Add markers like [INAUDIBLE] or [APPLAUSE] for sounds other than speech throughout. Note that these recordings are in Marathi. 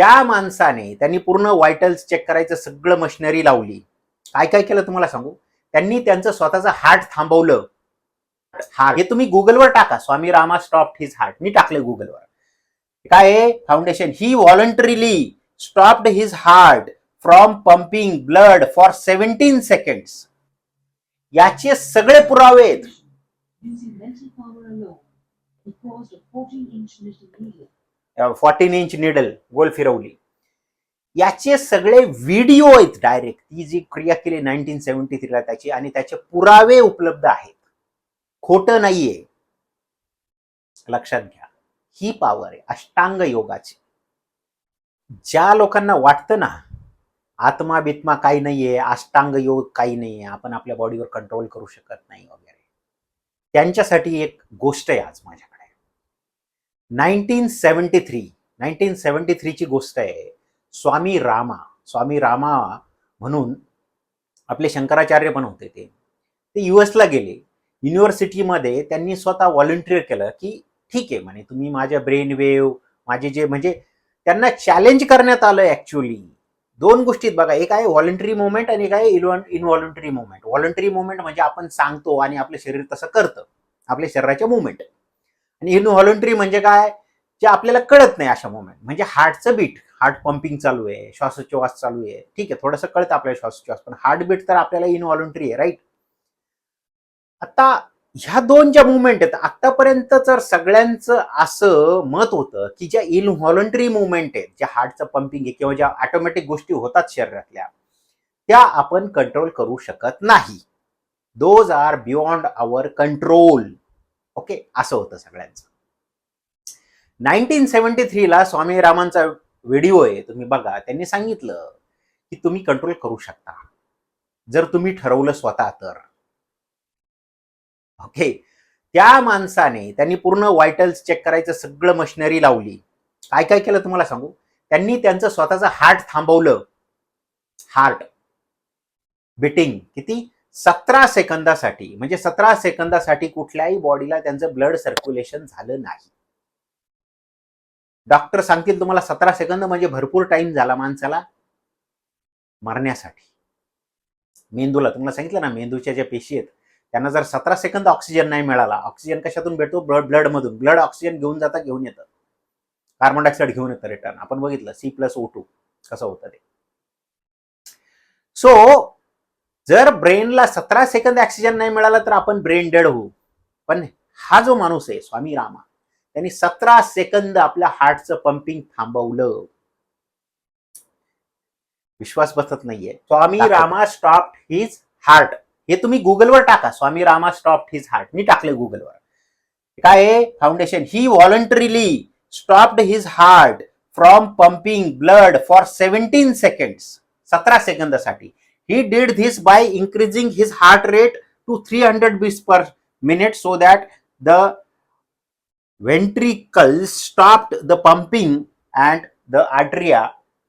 त्या माणसाने त्यांनी पूर्ण वायटल्स चेक करायचं सगळं मशिनरी लावली. काय काय केलं तुम्हाला सांगू? त्यांनी त्यांचं स्वतःचं हार्ट थांबवलं. हार्ट. हे तुम्ही गुगलवर टाका. Swami Rama stop his heart. मी टाकले गुगलवर काय foundation he voluntarily stopped his heart from pumping blood for seventeen seconds याचे सगळे पुरावे आहेत. फॉर्टीन इंच निडल गोल फिरवली. याचे सगळे व्हिडिओ आहेत डायरेक्ट ती जी क्रिया केली नाईन्टीन सेव्हन्टी थ्रीला त्याची आणि त्याचे पुरावे उपलब्ध आहेत. खोटं नाहीये. लक्षात घ्या. ही पॉवर आहे. अष्टांग योगाची. ज्या लोकांना वाटतं ना आत्मा बित्मा काही नाहीये अष्टांग योग काही नाहीये आपण आपल्या बॉडीवर कंट्रोल करू शकत नाही वगैरे. त्यांच्यासाठी एक गोष्ट आहे आज माझ्या nineteen seventy three nineteen seventy थ्रीची गोष्ट आहे. स्वामी रामा स्वामी रामा म्हणून आपले शंकराचार्य पण होते ते. ते युएसला गेले. युनिव्हर्सिटीमध्ये त्यांनी स्वतः व्हॉलंटिअर केलं की ठीक आहे म्हणे तुम्ही माझ्या ब्रेन वेव्ह माझे जे म्हणजे त्यांना चॅलेंज करण्यात आलं ॲक्च्युली दोन गोष्टीत बघा एक आहे व्हॉलंटरी मुवमेंट आणि एक आहे इनव्हॉलंटरी मुवमेंट व्हॉलंटरी मुवमेंट म्हणजे आपण सांगतो आणि आपलं शरीर तसं करतं. आपल्या शरीराच्या मुवमेंट आणि इनव्हॉलंटरी म्हणजे काय? जे आपल्याला कळत नाही अशा मोमेंट म्हणजे हार्टचं बीट हार्ट पंपिंग चालू आहे श्वासोच्छवास चालू आहे. ठीक आहे थोडंसं कळतं आपल्याला श्वासोच्छवास पण हार्ट बीट तर आपल्याला इनव्हॉलंटरी आहे राईट आता ह्या दोन ज्या मुवमेंट आहेत आतापर्यंत तर सगळ्यांचं असं मत होतं की ज्या इनव्हॉलंटरी मुवमेंट आहेत ज्या हार्टचं पंपिंग आहे किंवा ज्या ऑटोमॅटिक गोष्टी होतात शरीरातल्या त्या आपण कंट्रोल करू शकत नाही. Those are beyond our control okay? असं होतं सगळ्यांचं. नाईन्टीन सेव्हन्टी थ्रीला स्वामी रामांचा व्हिडिओ आहे तुम्ही बघा. त्यांनी सांगितलं की तुम्ही कंट्रोल करू शकता. जर तुम्ही ठरवलं स्वतः तर. ओके? त्या माणसाने त्यांनी पूर्ण वायटल्स चेक करायचं सगळं मशिनरी लावली. काय काय केलं तुम्हाला सांगू? त्यांनी त्यांचं स्वतःचं हार्ट थांबवलं. हार्ट बिटिंग किती? सतरा सेकंदासाठी म्हणजे सतरा सेकंदासाठी कुठल्याही बॉडीला त्यांचं ब्लड सर्क्युलेशन झालं नाही. डॉक्टर सांगतील तुम्हाला सतरा सेकंद म्हणजे भरपूर टाइम झाला माणसाला मरण्यासाठी. मेंदूला तुम्हाला सांगितलं ना मेंदूच्या ज्या पेशी आहेत त्यांना जर सतरा सेकंद ऑक्सिजन नाही मिळाला ऑक्सिजन कशातून भेटतो ब्लड ब्लड मधून. ब्लड ऑक्सिजन घेऊन जाता घेऊन येतं. कार्बन डायऑक्साईड घेऊन येतं रिटर्न आपण बघितलं सी प्लस ओ टू कसं होतं ते. सो जर ब्रेनला सतरा सेकंद ऑक्सिजन नाही मिळाला तर आपण ब्रेन डेड होऊ. पण हा जो माणूस आहे स्वामी रामा त्यांनी सतरा सेकंद आपल्या हार्टचं पंपिंग थांबवलं. विश्वास बसत नाहीये. Swami Rama stop his heart हे तुम्ही गुगलवर टाका. Swami Rama stop his heart मी टाकले गुगलवर काय आहे? Foundation he voluntarily stopped his heart from pumping blood for seventeen seconds सतरा सेकंदासाठी. He did this by increasing his heart rate to three hundred beats per minute so that the ventricles stopped the pumping and the atria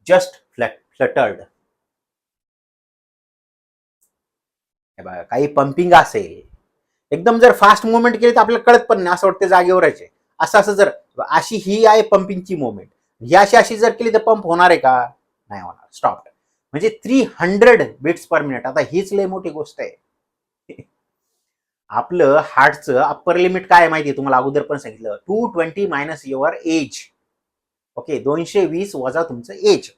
just fluttered fluttered. काही पंपिंग असेल. एकदम जर फास्ट मुवमेंट केली तर आपल्याला कळत पण नाही असं वाटतं जागेवर आहे. असं असं जर अशी ही आहे पंपिंगची मुवमेंट ही अशी अशी जर केली तर पंप होणार आहे का? नाही होणार. स्टॉप म्हणजे three hundred beats per minute आता हीच लय मोठी गोष्ट आहे. आपलं हार्टचं अप्पर लिमिट काय माहिती आहे तुम्हाला अगोदर पण सांगितलं. Two twenty minus your age okay दोनशे वीस वजा तुमचं एज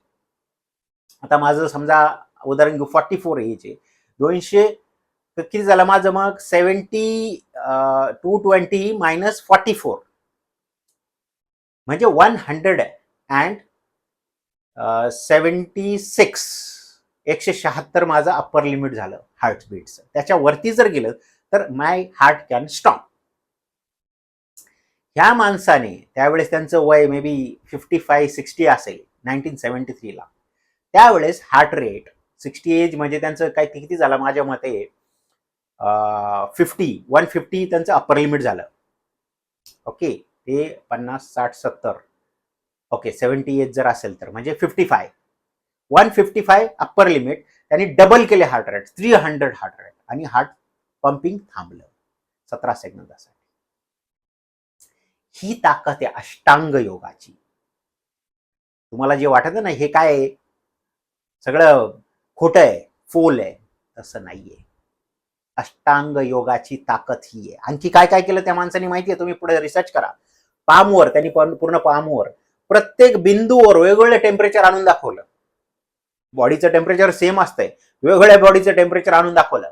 आता माझं समजा उदाहरण घेऊ फॉर्टी फोर एज आहे. दोनशे किती झालं माझं मग? Seventy two twenty minus forty four म्हणजे one hundred and seventy six एकशे शहात्तर माझं अप्पर लिमिट झालं हार्ट त्याच्या त्याच्यावरती जर गेलं तर माय हार्ट कॅन स्टॉप ह्या माणसाने त्यावेळेस त्यांचं वय maybe fifty five sixty असेल नाईन्टीन सेवन्टी थ्रीला त्यावेळेस हार्ट रेट सिक्स्टी एज म्हणजे त्यांचं काय किती झालं? माझ्या मते फिफ्टी वन फिफ्टी त्यांचं अप्पर लिमिट झालं. ओके ते पन्नास साठ सत्तर. ओके सेवन्टी एज जर असेल तर म्हणजे fifty five one fifty five upper limit त्यांनी डबल केले heart rate three hundred heart rate आणि हार्ट पंपिंग थांबलं सतरा सेकंदासाठी ही ताकद आहे अष्टांग योगाची. तुम्हाला जे वाटत ना हे काय आहे? सगळं खोटं आहे फोल आहे तसं नाहीये. अष्टांग योगाची ताकद ही आहे. आणखी काय काय केलं त्या माणसाने माहिती आहे? तुम्ही पुढे रिसर्च करा. पामवर त्यांनी पूर्ण पामवर प्रत्येक बिंदूवर वेगवेगळं टेम्परेचर आणून दाखवलं. बॉडीचं टेम्परेचर सेम असतंय. वेगवेगळ्या बॉडीचं टेम्परेचर आणून दाखवलं.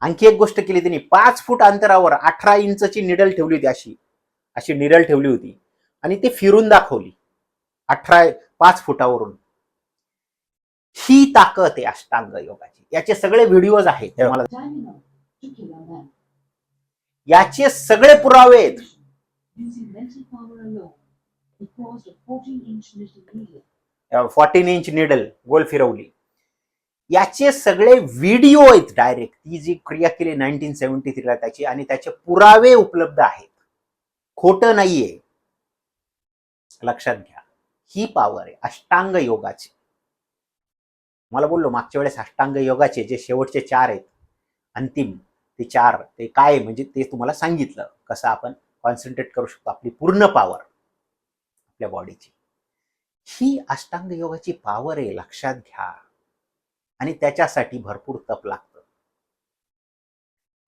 आणखी एक गोष्ट केली त्यांनी पाच फूट अंतरावर अठरा इंचची निडल ठेवली होती अशी. अशी निडल ठेवली होती. आणि ती फिरून दाखवली. अठरा पाच फुटावरून. ही ताकद आहे अष्टांग योगाची. याचे सगळे व्हिडिओज आहेत. our man. याचे सगळे पुरावे आहेत. फॉर्टीन इंच निडल गोल फिरवली. याचे सगळे व्हिडिओ आहेत डायरेक्ट ती जी क्रिया केली नाईन्टीन सेव्हन्टी थ्रीला त्याची आणि त्याचे पुरावे उपलब्ध आहेत. खोटं नाहीये. लक्षात घ्या. ही पॉवर आहे अष्टांग योगाची. मला बोललो मागच्या वेळेस अष्टांग योगाचे जे शेवटचे चार आहेत अंतिम ते चार ते काय म्हणजे ते तुम्हाला सांगितलं कसं आपण कॉन्सन्ट्रेट करू शकतो आपली पूर्ण पॉवर आपल्या बॉडीची ही अष्टांग योगाची पॉवर आहे लक्षात घ्या. आणि त्याच्यासाठी भरपूर तप लागतं.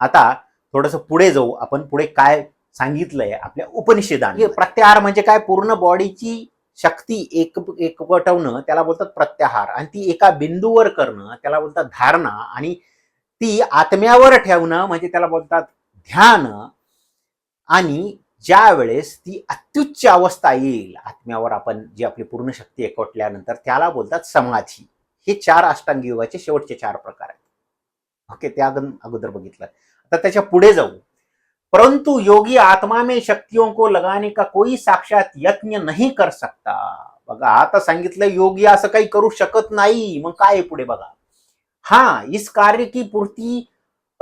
आता थोडस पुढे जाऊ. आपण पुढे काय सांगितलंय आपल्या उपनिषेधांनी प्रत्याहार म्हणजे काय? पूर्ण बॉडीची शक्ती एक एकवटवणं त्याला बोलतात प्रत्याहार. आणि ती एका बिंदूवर करणं त्याला बोलतात धारणा. आणि ती आत्म्यावर ठेवणं म्हणजे त्याला बोलतात ध्यान. आणि ज्या वेळेस ती अत्युच्च अवस्था येईल आत्म्यावर आपण जी आपली पूर्ण शक्ती एकवटल्यानंतर त्याला बोलतात समाधी. हे चार अष्टांग योगाचे शेवटचे चार प्रकार आहेत. ओके त्या अगं- अगोदर बघितलं. आता त्याच्या पुढे जाऊ. परंतु योगी आत्मा में शक्तियों को लगाने का कोई साक्षात यत्न नहीं कर सकता. बघा आता सांगितलं योगी असं काही करू शकत नाही. मग काय आहे पुढे बघा? हा इस कार्य की पूर्ती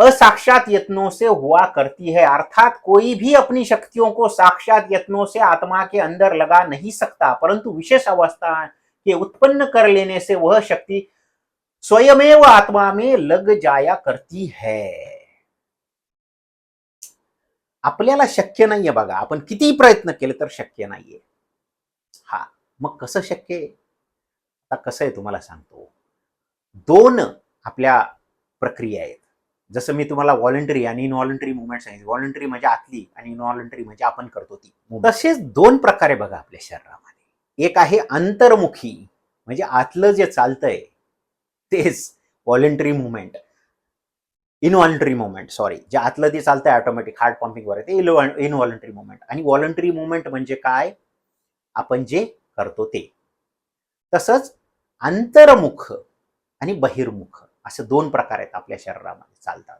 असाक्षात यत्नों से हुआ करती है। अर्थात कोई भी अपनी शक्तियों को साक्षात यत्नों से आत्मा के अंदर लगा नहीं सकता, परंतु विशेष अवस्था के उत्पन्न कर लेने से वह शक्ति स्वयमेव आत्मा में लग जाया करती है। आपल्याला शक्य नाहीये बघा, आपण किती प्रयत्न केले तर शक्य नाहीये। हा, मग कसं शक्य आहे? आता कसं आहे तुम्हाला सांगतो. दोन आपल्या प्रक्रिया आहेत. जसं मी तुम्हाला व्हॉलंटरी आणि इनव्हॉलंटरी मुवमेंट सांगितली. व्हॉलंटरी म्हणजे आतली आणि इनव्हॉलंटरी म्हणजे आपण करतो ती तसेच दोन प्रकारे बघा आपल्या शरीरामध्ये. एक आहे अंतर्मुखी म्हणजे आतलं जे चालतंय तेच voluntary movement involuntary movement sorry जे आतलं ते चालतंय ऑटोमॅटिक हार्ट पंपिंग वगैरे ते इनव्हॉलंटरी मुवमेंट आणि व्हॉलंटरी मुवमेंट म्हणजे काय? आपण जे करतो ते. तसंच अंतर्मुख आणि बहिर्मुख. असे दोन प्रकार आहेत आपल्या शरीरामध्ये चालतात.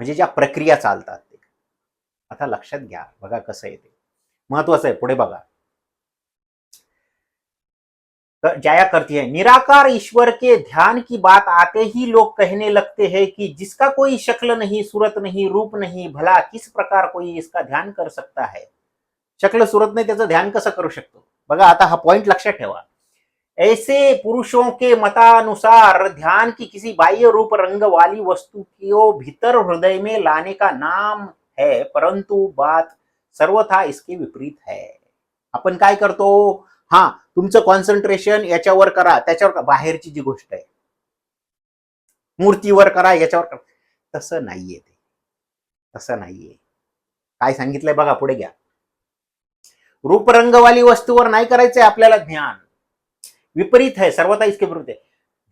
म्हणजे ज्या प्रक्रिया चालतात ते. आता लक्षात घ्या बघा कसं आहे ते महत्वाचं आहे पुढे बघा. जाया करती है निराकार ईश्वर के ध्यान की बात आते ही लोग कहने लगते हैं कि जिसका कोई शक्ल नहीं सूरत नहीं रूप नहीं भला किस प्रकार कोई इसका ध्यान कर सकता है? शक्ल सूरत नाही त्याचं ध्यान कसं करू शकतो? बघा आता हा पॉइंट लक्षात ठेवा. ऐसे पुरुषों के मतानुसार ध्यान की किसी बाह्य रूप रंग वाली वस्तु को भीतर हृदय में लाने का नाम है परंतु बात सर्वथा इसके विपरीत है। आपण काय करतो? हा तुमचं कॉन्सन्ट्रेशन याच्यावर करा त्याच्यावर बाहेरची जी गोष्ट आहे. मूर्तीवर करा याच्यावर करा. तसं नाहीये ते. तसं नाहीये. काय सांगितलंय बघा पुढे घ्या. रूपरंगवाली वस्तूवर नाही करायचंय आपल्याला ध्यान. विपरीत है, सर्वथा इसके विरुद्ध है।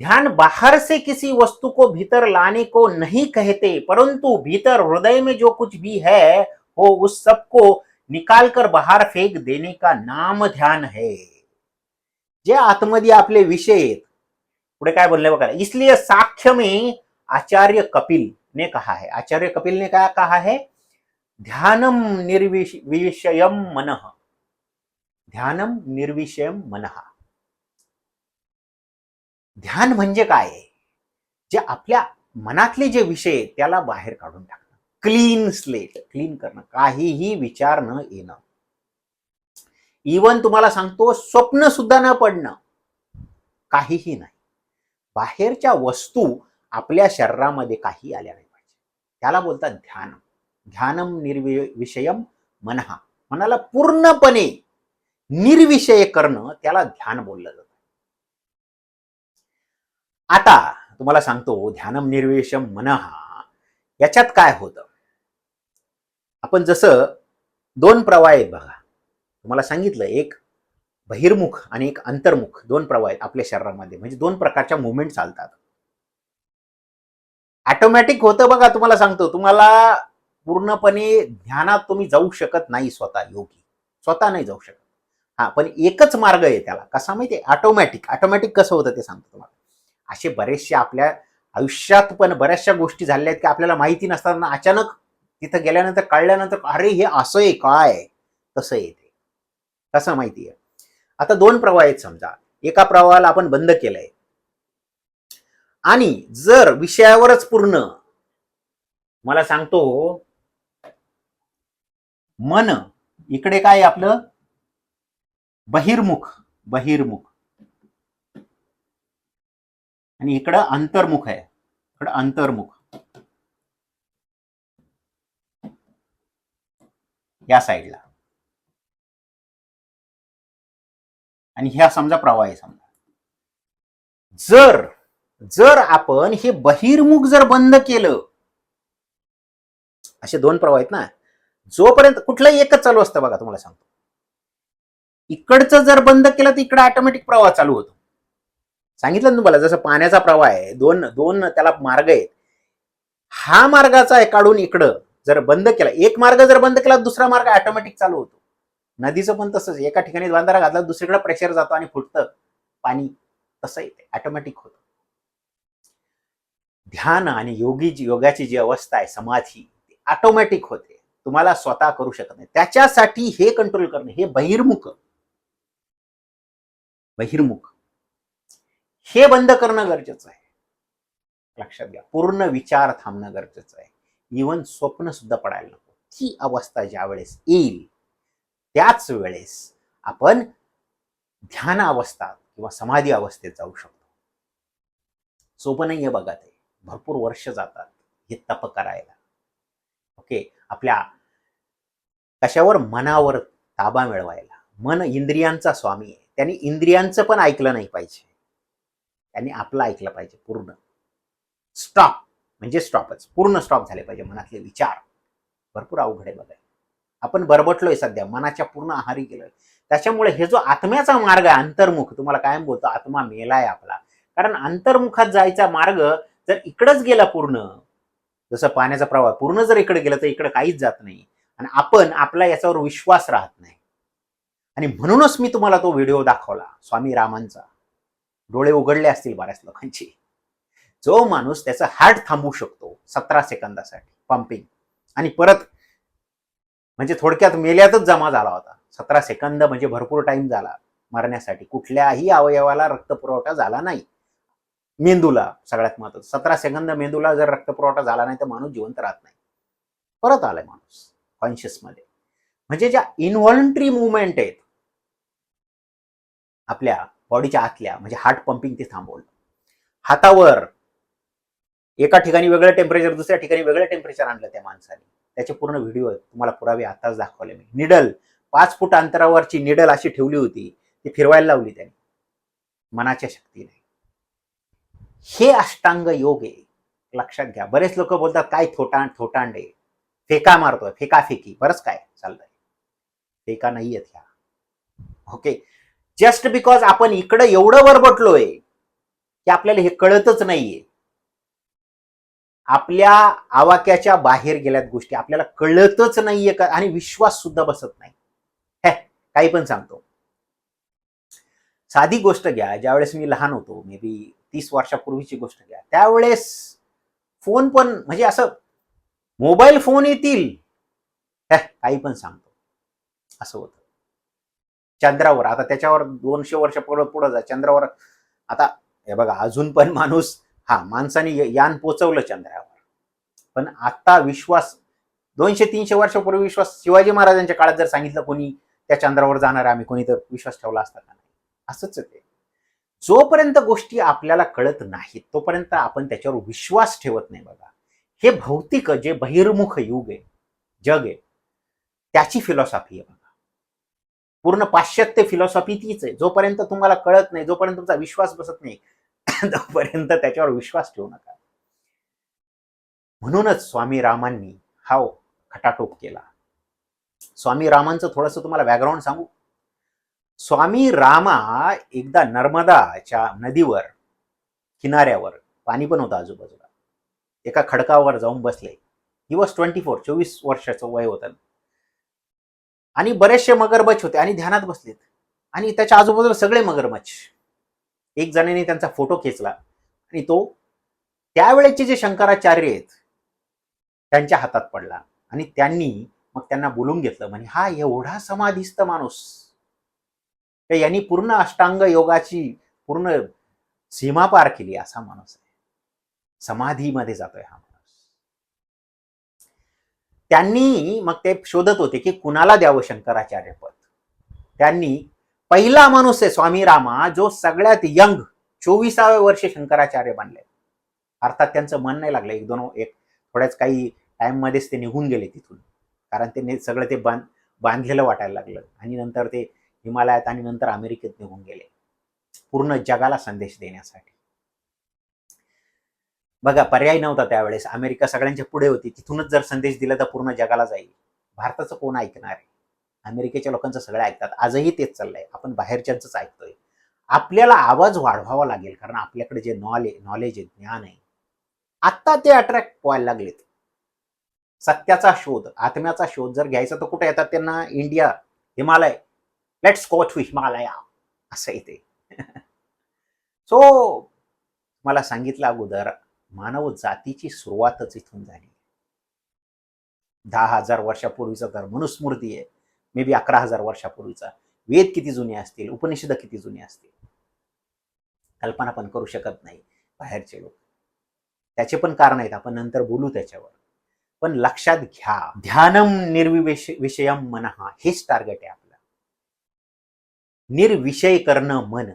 ध्यान बाहर से किसी वस्तु को भीतर लाने को नहीं कहते, परंतु भीतर हृदय में जो कुछ भी है वो उस सबको निकाल कर बाहर फेंक देने का नाम ध्यान है। जे आतमध्ये आपले विषय पुढे काय बोलले बघा, इसलिए साक्ष्य में आचार्य कपिल ने कहा है। आचार्य कपिल ने क्या कहा है? ध्यानम निर्विषयम मन। ध्यानम निर्विषयम मनः। ध्यान म्हणजे काय? जे आपल्या मनातले जे विषय त्याला बाहेर काढून टाकणं. क्लीन स्लेट क्लीन करणं. काहीही विचार न येणं. इवन तुम्हाला सांगतो स्वप्न सुद्धा न पडणं. काहीही नाही. बाहेरच्या वस्तू आपल्या शरीरामध्ये काही आल्या नाही पाहिजे. त्याला बोलतात ध्यान ध्यानम निर्विषयम मनहा मनाला पूर्णपणे निर्विषय करणं त्याला ध्यान बोललं जातं. आता तुम्हाला सांगतो ध्यानम निर्वेशम मनहा याच्यात काय होतं? आपण जसं दोन प्रवाह आहेत बघा. तुम्हाला सांगितलं एक बहिर्मुख आणि एक अंतर्मुख दोन प्रवाह आहेत आपल्या शरीरामध्ये. म्हणजे दोन प्रकारच्या मुवमेंट चालतात. ऑटोमॅटिक होतं बघा तुम्हाला सांगतो. तुम्हाला पूर्णपणे ध्यानात तुम्ही जाऊ शकत नाही स्वतः योगी. स्वतः नाही जाऊ शकत. हा पण एकच मार्ग आहे त्याला. कसा माहिती आहे ऑटोमॅटिक ऑटोमॅटिक कसं होतं ते सांगतो तुम्हाला. असे बरेचसे आपल्या आयुष्यात पण बऱ्याचशा गोष्टी झाल्या आहेत की आपल्याला माहिती नसताना अचानक तिथं गेल्यानंतर कळल्यानंतर अरे हे असं आहे काय? तसं येते. कसं माहिती आहे. आता दोन प्रवाह आहेत समजा. एका प्रवाहाला आपण बंद केलंय. आणि जर विषयावरच पूर्ण मला सांगतो मन इकडे काय आपलं? बहिर्मुख बहिर्मुख. आणि इकडं अंतर्मुख आहे. इकडं अंतर्मुख. या साईडला. आणि ह्या समजा प्रवाह आहे समजा. जर जर आपण हे बहिर्मुख जर बंद केलं असे दोन प्रवाह आहेत ना जोपर्यंत कुठलंही एकच चालू असतं बघा तुम्हाला सांगतो. इकडचं जर बंद केलं तर इकडं ऑटोमॅटिक प्रवाह चालू होतो. सांगितलं ना तुम्हाला जसं पाण्याचा प्रवाह आहे दोन दोन त्याला मार्ग आहेत. हा मार्गाचा आहे काढून इकडं जर बंद केला एक मार्ग जर बंद केला दुसरा मार्ग ऑटोमॅटिक चालू होतो. नदीचं पण तसंच एका ठिकाणी बांधारा घातला दुसरीकडे प्रेशर जातो आणि फुटतं पाणी. तसं येते ऑटोमॅटिक होतं. ध्यान आणि योगी जी योगाची जी अवस्था आहे समाधी ती ऑटोमॅटिक होते. तुम्हाला स्वतः करू शकत नाही. त्याच्यासाठी हे कंट्रोल करणे हे बहिर्मुख. बहिर्मुख. हे बंद करणं गरजेचं आहे. लक्षात घ्या पूर्ण विचार थांबणं गरजेचं आहे. इवन स्वप्न सुद्धा पडायला नको. ती अवस्था ज्या वेळेस येईल त्याच वेळेस आपण ध्यान अवस्था किंवा समाधी अवस्थेत जाऊ शकतो. सोपं नाहीये बघा ते. भरपूर वर्ष जातात हे तप करायला. ओके? आपल्या कशावर? मनावर ताबा मिळवायला. मन इंद्रियांचा स्वामी आहे. त्यांनी इंद्रियांचं पण ऐकलं नाही पाहिजे. त्यांनी आपलं ऐकलं पाहिजे पूर्ण. स्टॉप म्हणजे स्टॉपच पूर्ण स्टॉप झाले पाहिजे मनातले विचार. भरपूर अवघड आहे बघा. आपण बरबटलोय सध्या. मनाच्या पूर्ण आहारी गेलोय. त्याच्यामुळे हे जो आत्म्याचा मार्ग आहे अंतर्मुख तुम्हाला कायम बोलतो? आत्मा मेलाय आपला. कारण अंतर्मुखात जायचा मार्ग जर इकडंच गेला पूर्ण जसं पाण्याचा प्रवाह पूर्ण जर इकडे गेला तर इकडे काहीच जात नाही. आणि आपण आपला याच्यावर विश्वास राहत नाही. आणि म्हणूनच मी तुम्हाला तो व्हिडिओ दाखवला स्वामी रामांचा. डोळे उघडले असतील बऱ्याच लोकांची. जो माणूस त्याचं हार्ट थांबवू शकतो सतरा सेकंदासाठी पंपिंग आणि परत म्हणजे थोडक्यात मेल्यातच जमा झाला होता. सतरा सेकंद म्हणजे भरपूर टाइम झाला. मरण्यासाठी कुठल्याही अवयवाला रक्तपुरवठा झाला नाही. मेंदूला सगळ्यात महत्वाचं. सतरा सेकंद मेंदूला जर रक्तपुरवठा झाला नाही तर माणूस जिवंत राहत नाही. परत आलाय माणूस कॉन्शियसमध्ये म्हणजे ज्या इन्व्हॉलंटरी मुवमेंट आहेत आपल्या बॉडीच्या आतल्या म्हणजे हार्ट पंपिंग ते थांबवलं. हातावर एका ठिकाणी वेगळं टेम्परेचर दुसऱ्या ठिकाणी वेगळं टेम्परेचर आणलं त्या माणसाने. त्याचे पूर्ण व्हिडिओ तुम्हाला पुरावे आताच दाखवले मी. निडल पाच फूट अंतरावरची निडल अशी ठेवली होती ती फिरवायला लावली त्याने. मनाच्या शक्तीने. हे अष्टांग योग आहे. लक्षात घ्या. बरेच लोक बोलतात काय थोटा थोटांडे. फेका मारतोय फेका फेकी बरंच काय चाललंय. फेका नाही आहेत ह्या. ओके? जस्ट बिकॉज आपण इकडं एवढं वरबटलोय की आपल्याला हे कळतच नाहीये. आपल्या आवाक्याच्या बाहेर गेल्यात गोष्टी आपल्याला कळतच नाहीये का? आणि विश्वास सुद्धा बसत नाही. हे काही पण सांगतो. साधी गोष्ट घ्या ज्यावेळेस मी लहान होतो मे बी तीस वर्षापूर्वीची गोष्ट घ्या. त्यावेळेस फोन पण म्हणजे असं मोबाईल फोन येतील. काही पण सांगतो. असं होतं. चंद्रावर. आता त्याच्यावर दोनशे वर्ष पुढं पुढं जा. चंद्रावर आता हे बघा अजून पण माणूस हा माणसाने यान पोचवलं चंद्रावर. पण आता विश्वास दोनशे तीनशे वर्षापूर्वी विश्वास शिवाजी महाराजांच्या काळात जर सांगितलं कोणी त्या चंद्रावर जाणार आम्ही कोणी तर विश्वास ठेवला असता का नाही? असंच ते. जोपर्यंत गोष्टी आपल्याला कळत नाहीत तोपर्यंत आपण त्याच्यावर विश्वास ठेवत नाही बघा. हे भौतिक जे बहिर्मुख युग आहे जग आहे त्याची फिलॉसॉफी आहे बघा. पूर्ण पाश्चात्य फिलॉसॉफी तीच आहे. जोपर्यंत तुम्हाला कळत नाही जोपर्यंत तुमचा विश्वास बसत नाही [LAUGHS] तोपर्यंत त्याच्यावर विश्वास ठेवू नका. म्हणूनच स्वामी रामांनी हा खटाटोप केला. स्वामी रामांचं थोडंसं तुम्हाला बॅकग्राऊंड सांगू. स्वामी रामा एकदा नर्मदाच्या नदीवर किनाऱ्यावर पाणी पण होतं आजूबाजूला. एका खडकावर जाऊन बसले. ही वॉज ट्वेंटी फोर चोवीस वर्षाचं वय होतं. आणि बरेचसे मगरमच्छ होते आणि ध्यानात बसलेत. आणि त्याच्या आजूबाजूला सगळे मगरमच्छ. एक जणाने त्यांचा फोटो खेचला. आणि तो त्यावेळेचे जे शंकराचार्य आहेत त्यांच्या हातात पडला. आणि त्यांनी मग त्यांना बोलून घेतलं म्हणजे हा एवढा समाधिस्थ माणूस. यांनी पूर्ण अष्टांग योगाची पूर्ण सीमा पार केली असा माणूस आहे. समाधीमध्ये जातोय हा त्यांनी मग ते शोधत होते की कुणाला द्यावं शंकराचार्य पद? त्यांनी पहिला माणूस आहे स्वामी रामा जो सगळ्यात यंग चोवीसाव्या वर्षे शंकराचार्य बनले अर्थात त्यांचं मन नाही लागलं एक दोन एक थोड्याच काही टाइम मध्येच ते निघून गेले तिथून. कारण ते सगळं ते बांध बांधलेलं वाटायला लागलं. आणि नंतर ते हिमालयात आणि नंतर अमेरिकेत निघून गेले. पूर्ण जगाला संदेश देण्यासाठी. बघा पर्याय नव्हता त्यावेळेस. अमेरिका सगळ्यांच्या पुढे होती. तिथूनच जर संदेश दिला तर पूर्ण जगाला जाईल. भारताचं कोण ऐकणार आहे? अमेरिकेच्या लोकांचं सगळं ऐकतात. आजही तेच चाललंय. आपण बाहेरच्यांच ऐकतोय. आपल्याला आवाज वाढवावा लागेल कारण आपल्याकडे जे नॉलेज नॉलेज आहे ज्ञान आहे आत्ता ते अट्रॅक्ट व्हायला लागलेत. सत्याचा शोध आत्म्याचा शोध जर घ्यायचा तर कुठे येतात त्यांना? India Himalaya. Let's go to Himalaya असं येते सो [LAUGHS] मला सांगितलं अगोदर मानव जातीची सुरुवातच इथून झाली. दहा हजार वर्षापूर्वीचा तर मनुस्मृती आहे. मे बी अकरा हजार वर्षापूर्वीचा. वेद किती जुने असतील? उपनिषद किती जुने असतील? कल्पना पण करू शकत नाही बाहेरचे लोक. त्याचे पण कारण आहेत. आपण नंतर बोलू त्याच्यावर. पण लक्षात घ्या ध्यानम निर्विवेश विषयम मनहा हेच टार्गेट आहे आपलं. निर्विषय करणं मन.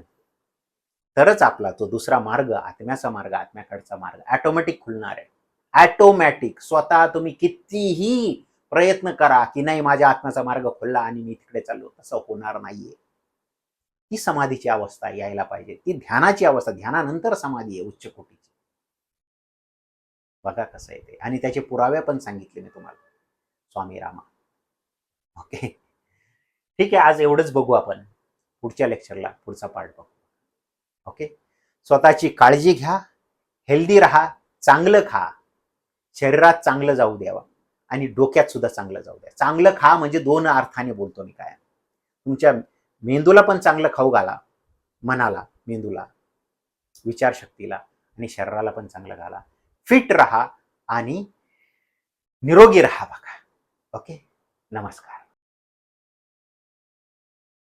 तरच आपला तो दुसरा मार्ग आत्म्याचा मार्ग आत्म्याकडचा मार्ग ऑटोमॅटिक खुलणार आहे. ॲटोमॅटिक स्वतः तुम्ही कितीही प्रयत्न करा की नाही माझ्या आत्म्याचा मार्ग खुलला आणि मी तिकडे चाललो. तसं होणार नाहीये. ती समाधीची अवस्था यायला पाहिजे. ती ध्यानाची अवस्था ध्यानानंतर समाधी आहे उच्च कोटीची. बघा कसं आहे ते. आणि त्याचे पुरावे पण सांगितले मी तुम्हाला. स्वामी रामा. ओके ठीक आहे आज एवढंच बघू आपण. पुढच्या लेक्चरला पुढचा पार्ट बघू. ओके? स्वतःची काळजी घ्या हेल्दी राहा चांगलं खा. शरीरात चांगलं जाऊ द्यावा. आणि डोक्यात सुद्धा चांगलं जाऊ द्या. चांगलं खा म्हणजे दोन अर्थाने बोलतो मी काय तुमच्या मेंदूला पण चांगलं खाऊ घाला मनाला मेंदूला विचारशक्तीला आणि शरीराला पण चांगलं घाला. फिट राहा आणि निरोगी राहा बघा. ओके? नमस्कार.